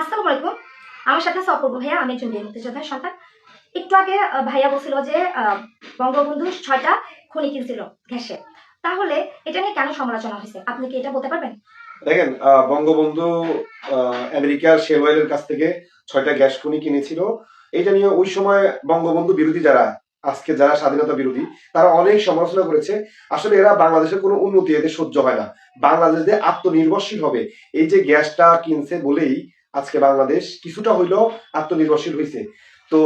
আসসালামু আলাইকুম। আমার সাথে ভাইয়া, আমি একজন মুক্তিযোদ্ধার সন্তান। একটু আগে ভাইয়া বলছিল যে বঙ্গবন্ধু ছয়টা খনি কিনছিল ঘ্যাসে তাহলে এটা নিয়ে কেন সমালোচনা হয়েছে? আপনি কি এটা বলতে পারবেন? দেখেন বঙ্গবন্ধু আমেরিকার শেল অয়েলের কাছ থেকে ছয়টা গ্যাস খনি কিনেছিল। এটা নিয়ে ওই সময় বঙ্গবন্ধু বিরোধী যারা, আজকে যারা স্বাধীনতা বিরোধী, তারা অনেক সমালোচনা করেছে। আসলে এরা বাংলাদেশের কোনো উন্নতি এদের সহ্য হয় না। বাংলাদেশ আত্মনির্ভরশীল হবে। এই যে গ্যাসটা কিনছে বলেই আজকে বাংলাদেশ কিছুটা হইলেও আত্মনির্ভরশীল হয়েছে তো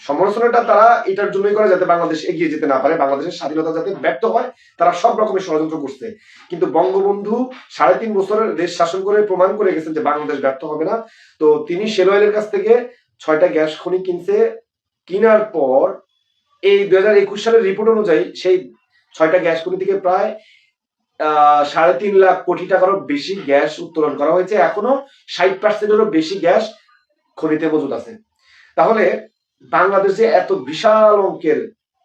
সমালোচনাটা তারা এটার জন্যই করে যাতে বাংলাদেশ এগিয়ে যেতে না পারে, বাংলাদেশের স্বাধীনতা যাতে ব্যর্থ হয়, তারা সব রকমের ষড়যন্ত্র করছে। কিন্তু বঙ্গবন্ধু সাড়ে তিন বছরের দেশ শাসন করে প্রমাণ করে গেছেন যে বাংলাদেশ ব্যর্থ হবে না। তো তিনি শেল অয়েলের কাছ থেকে ছয়টা গ্যাস খনি কিনছে, কিনার পর এই দুই হাজার একুশ সালের রিপোর্ট অনুযায়ী সেই ছয়টা গ্যাস খনি থেকে প্রায় সাড়ে তিন লাখ কোটি টাকারও বেশি গ্যাস উত্তোলন করা হয়েছে। এখনও ষাট পার্সেন্টেরও বেশি গ্যাস খনিতে মজুদ আছে। তাহলে বাংলাদেশ এত বিশাল অঙ্কের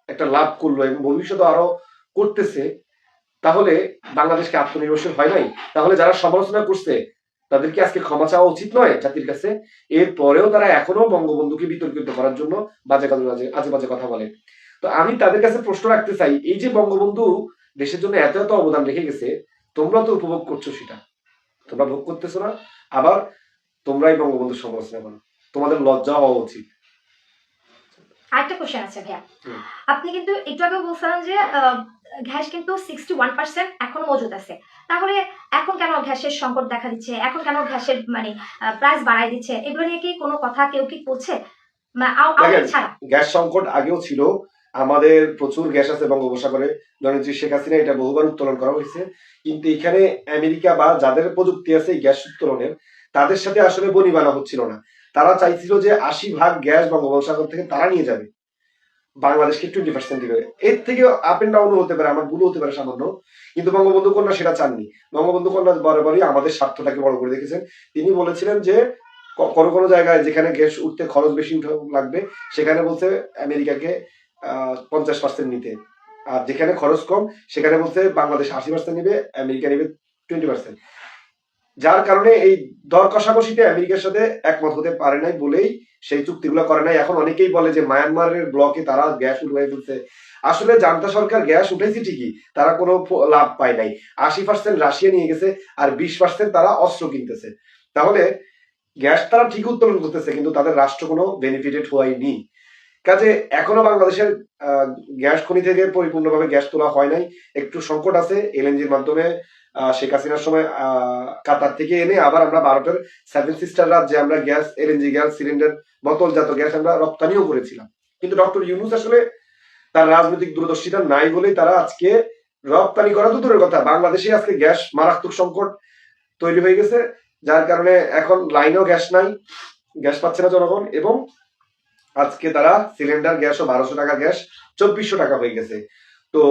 একটা লাভ করল এবং ভবিষ্যতে আরও করতেছে, তাহলে বাংলাদেশকে আত্মনির্ভরশীল হয় নাই? তাহলে যারা সমালোচনা করছে, তাদেরকে আজকে ক্ষমা চাওয়া উচিত নয় জাতির কাছে। এরপরেও তারা এখনও বঙ্গবন্ধুকে বিতর্কিত করার জন্য বাজে কাজে আজে বাজে কথা বলে। তো আমি তাদের কাছে প্রশ্ন রাখতে চাই, এই যে বঙ্গবন্ধু দেশের জন্য এত এত অবদান রেখে গেছে তোমরা তো উপভোগ করছ সেটা। তোমরা ভোগ করতেছো না আবার তোমরাই বঙ্গবন্ধুর সমালোচনা করো তোমাদের লজ্জা হওয়া উচিত। আরেকটা কোশ্চেন আছে ভাইয়া। আপনি কিন্তু একটু আগে বলছিলেন যে ঘ্যাস কিন্তু সিক্সটি ওয়ান পার্সেন্ট এখনও মজুদ আছে। তাহলে এখন কেন ঘ্যাসের সংকট দেখা দিচ্ছে? এখন কেন ঘ্যাসের মানে প্রাইস বাড়াই দিচ্ছে? এগুলো নিয়ে কি কোনো কথা কেউ কি ছাড়া গ্যাস সংকট আগেও ছিল আমাদের প্রচুর গ্যাস আছে বঙ্গোপসাগরে। জননেত্রী শেখ হাসিনা এটা বহুবার উত্তোলন করা হয়েছে। কিন্তু এখানে আমেরিকা বা যাদের প্রযুক্তি আছে গ্যাস উত্তোলনের, তাদের সাথে আসলে বনিবানা হচ্ছিল না। তারা চাইছিল যে আশি ভাগ গ্যাস বঙ্গোপসাগর থেকে তারা নিয়ে যাবে। বাংলাদেশকে টোয়েন্টি পার্সেন্ট দিবে। এর থেকে আপ এন্ড ডাউন হতে পারে, আমার ভুল হতে পারে সামান্য। কিন্তু বঙ্গবন্ধু কন্যা সেটা চাননি। বঙ্গবন্ধু কন্যা বরাবরই আমাদের স্বার্থটাকে বড় করে দেখেছেন তিনি বলেছিলেন যে কোনো কোনো জায়গায় যেখানে গ্যাস উঠতে খরচ বেশি লাগবে, সেখানে বলছে আমেরিকাকে পঞ্চাশ পার্সেন্ট নিতে। আর যেখানে খরচ কম, সেখানে বলছে বাংলাদেশ আশি পার্সেন্ট নিবে, আমেরিকা নিবে টোয়েন্টি পার্সেন্ট যার কারণে এই দর কষাকষিতে আমেরিকার সাথে একমত হতে পারে নাই বলেই সেই চুক্তিগুলো করে নাই। এখন অনেকেই বলে যে মায়ানমারের ব্লকে তারা গ্যাস উঠে ফেলছে আসলে জান্তা সরকার গ্যাস উঠেছে ঠিকই, তারা কোনো লাভ পায় নাই। আশি পার্সেন্ট রাশিয়া নিয়ে গেছে আর বিশ পার্সেন্ট তারা অস্ত্র কিনতেছে। তাহলে গ্যাস তারা ঠিক উত্তোলন করতেছে, কিন্তু তাদের রাষ্ট্র কোনো বেনিফিটেড হয়নি। কাজে এখনও বাংলাদেশের গ্যাস খনি থেকে পরিপূর্ণভাবে গ্যাস তোলা হয় নাই। একটু সংকট আছে এলএনজির মাধ্যমে শেখ হাসিনার সময় কাতার থেকে এনে আবার আমরা ভারতের সেভেন আমরা গ্যাস, এলএনজি গ্যাস, সিলিন্ডার, বোতলজাত গ্যাস আমরা রপ্তানিও করেছিলাম। কিন্তু ডক্টর ইউনুস আসলে তার রাজনৈতিক দূরদর্শিতা নাই বলেই তারা আজকে রপ্তানি করা তো দূরের কথা। বাংলাদেশে আজকে গ্যাস মারাত্মক সংকট তৈরি হয়ে গেছে, যার কারণে এখন লাইনেও গ্যাস নাই, গ্যাস পাচ্ছে না জনগণ এবং আজকে তারা সিলিন্ডার গ্যাস ও বারোশো টাকা গ্যাস চব্বিশশো টাকা হয়ে গেছে। তো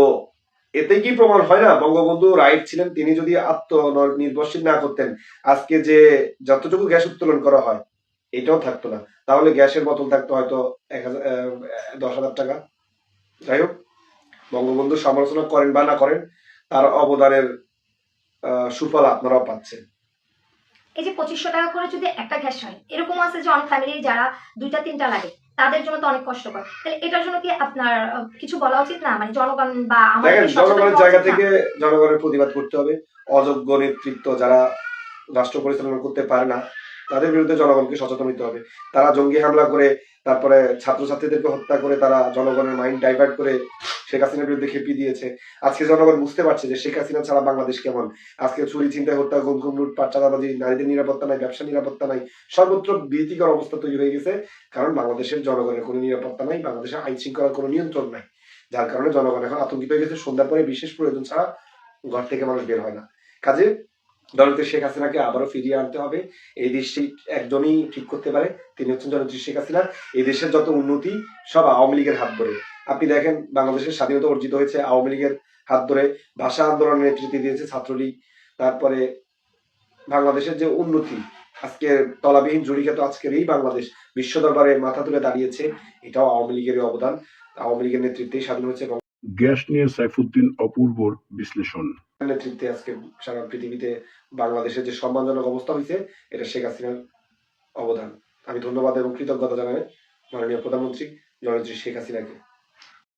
এতে কি প্রমাণ হয় না? বঙ্গবন্ধু রাইট ছিলেন, তিনি যদি আত্মনির্ভরশীল না করতেন, আজকে যে যতটুকু গ্যাস উত্তোলন করা হয়, এটাও থাকতো না। তাহলে গ্যাসের বোতল থাকতো হয়তো এক হাজার দশ হাজার টাকা। যাই হোক, বঙ্গবন্ধু সমালোচনা করেন বা না করেন, তার অবদানের সুফল আপনারাও পাচ্ছেন। এই যে পঁচিশশো টাকা করে যদি একটা গ্যাস হয় এরকম আছে যে অনেক ফ্যামিলি যারা দুইটা তিনটা লাগে তাদের জন্য তো অনেক কষ্টকর তাহলে এটার জন্য কি আপনার কিছু বলা উচিত না? মানে জনগণ বা আমাদের জনগণের জায়গা থেকে জনগণের প্রতিবাদ করতে হবে। অযোগ্য নেতৃত্ব যারা রাষ্ট্র পরিচালনা করতে পারে না তাদের বিরুদ্ধে জনগণকে সচেতন হতে হবে। তারা জঙ্গি হামলা করে, তারপরে ছাত্রছাত্রীদেরকে হত্যা করে, তারা জনগণের মাইন্ড ডাইভার্ট করে শেখ হাসিনার বিরুদ্ধে খেপিয়ে দিয়েছে। আজকে জনগণ বুঝতে পারছে যে শেখ হাসিনা ছাড়া বাংলাদেশ কেমন। আজকে চুরি চিন্তায় হত্যা গুম গুম লুটপাট, চাঁদাবাজি, নারীদের নিরাপত্তা নাই, ব্যবসা নিরাপত্তা নাই, সর্বত্র ভীতিকর অবস্থা তৈরি হয়ে গেছে। কারণ বাংলাদেশের জনগণের কোনো নিরাপত্তা নাই, বাংলাদেশের আইন শৃঙ্খলার কোনো নিয়ন্ত্রণ নাই। যার কারণে জনগণ এখন আতঙ্কিত হয়ে গেছে। সন্ধ্যার পরে বিশেষ প্রয়োজন ছাড়া ঘর থেকে মানুষ বের হয় না। কাজে জননেত্রী শেখ হাসিনাকে আবারও ফিরিয়ে আনতে হবে। এই দেশটি একজনই ঠিক করতে পারে। তিনি হচ্ছেন জননেত্রী শেখ হাসিনা এই দেশের যত উন্নতি, সব আওয়ামী লীগের হাত ধরে। আপনি দেখেন, বাংলাদেশের স্বাধীনতা অর্জিত হয়েছে আওয়ামী লীগের হাত ধরে। ভাষা আন্দোলনের নেতৃত্ব দিয়েছে ছাত্রলীগ। তারপরে বাংলাদেশের যে উন্নতি আজকের তলাবিহীন জড়িকাত আজকের এই বাংলাদেশ বিশ্ব দরবারে মাথা তুলে দাঁড়িয়েছে, এটাও আওয়ামী লীগের অবদান। আওয়ামী লীগের নেতৃত্বেই স্বাধীন হয়েছে গ্যাস নিয়ে সাইফুদ্দিন অপূর্বর বিশ্লেষণ। নেতৃত্বে আজকে সারা পৃথিবীতে বাংলাদেশের যে সম্মানজনক অবস্থা হয়েছে, এটা শেখ হাসিনার অবদান। আমি ধন্যবাদ এবং কৃতজ্ঞতা জানাই মাননীয় প্রধানমন্ত্রী, জননেত্রী শেখ হাসিনাকে।